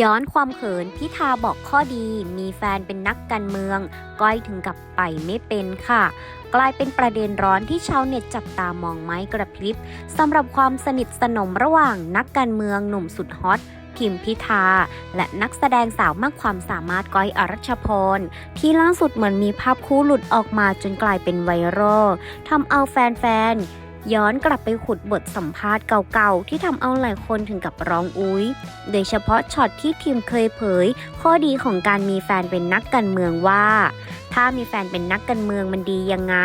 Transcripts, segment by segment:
ย้อนความเขินพิธาบอกข้อดีมีแฟนเป็นนักการเมือง ก้อยถึงกับไปไม่เป็นค่ะ กลายเป็นประเด็นร้อนที่ชาวเน็ตจับตามองไม้กระพริบสำหรับความสนิทสนมระหว่างนักการเมืองหนุ่มสุดฮอตทิมพิธา และนักแสดงสาวมากความสามารถก้อยอรัชพร ที่ล่าสุดเหมือนมีภาพคู่หลุดออกมาจนกลายเป็นไวรัลทำเอาแฟนๆ ย้อนกลับไปขุดบทสัมภาษณ์เก่าๆ ที่ทำเอาหลายคนถึงกับร้องอุ้ย โดยเฉพาะช็อตที่ทีมเคยเผย ข้อดีของการมีแฟนเป็นนักการเมืองว่า ถ้ามีแฟนเป็นนักการเมืองมันดียังไง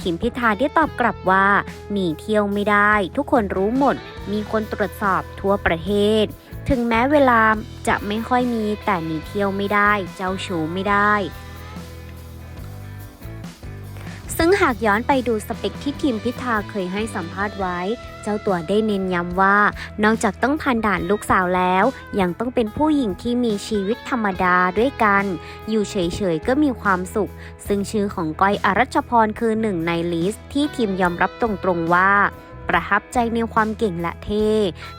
ทีมพิธาได้ตอบกลับว่า หนีเที่ยวไม่ได้ ทุกคนรู้หมด มีคนตรวจสอบทั่วประเทศ ถึงแม้เวลาจะไม่ค่อยมีแต่หนีเที่ยวไม่ได้ เจ้าชู้ไม่ได้ ซึ่งหากย้อนไปดูสเปคที่ทีมพิธาเคยให้สัมภาษณ์ไว้ เจ้าตัวได้เน้นย้ำว่า นอกจากต้องผ่านด่านลูกสาวแล้ว ยังต้องเป็นผู้หญิงที่มีชีวิตธรรมดาด้วยกัน อยู่เฉยๆก็มีความสุข ซึ่งชื่อของก้อยอรัชพรคือหนึ่งในลิสต์ที่ทีมยอมรับตรงๆว่า ประทับใจในความเก่งและเท่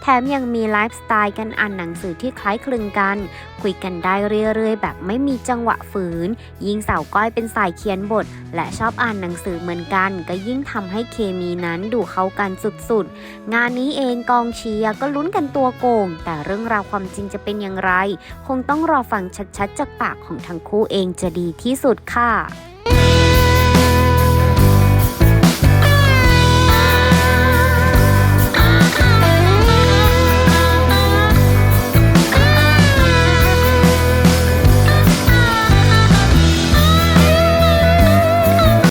แถมยังมีไลฟ์สไตล์การอ่านหนังสือที่คล้ายคลึงกัน คุยกันได้เรื่อยๆ แบบไม่มีจังหวะฝืน ยิ่งสาวก้อยเป็นสายเขียนบท และชอบอ่านหนังสือเหมือนกัน ก็ยิ่งทำให้เคมีนั้นดูเข้ากันสุดๆ งานนี้เองกองเชียร์ก็ลุ้นกันตัวโกง แต่เรื่องราวความจริงจะเป็นอย่างไร คงต้องรอฟังชัดๆ จากปากของทั้งคู่เองจะดีที่สุดค่ะ